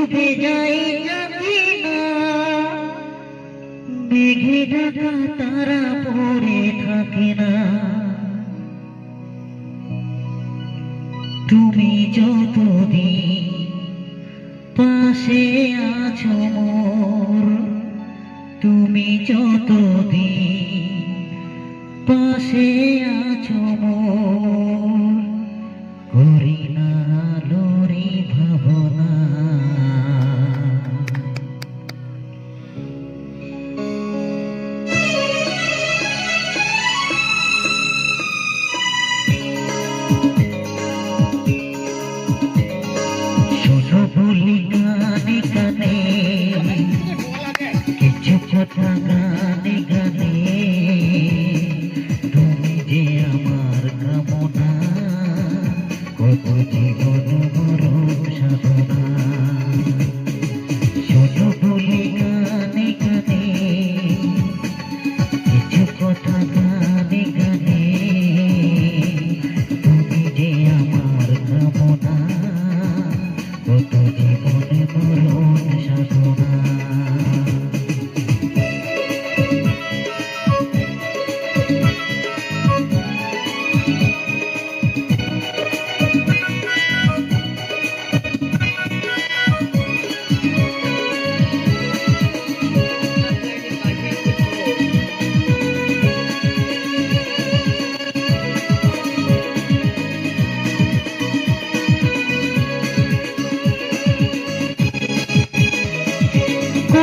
ডুবে যাই না মেঘে ঢাকা তারা পড়ে থাকে না তুমি যতদিন পাশে আছো মোর, তুমি যতদিন পাশে কথা গানে গানে তুমি যে আমার কামনা, কত জীবন মরণ সাধনা। শোনো বলি গানে গানে কিছু কথা গানে গানে তুমি যে আমার কামনা, কত জীবনে মরণ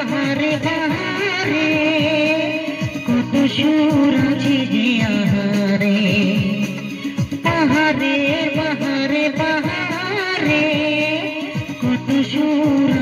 বাহারে বাহারে কত সুর আছে যে আহারে আহারে বাহারে বাহারে কত সুর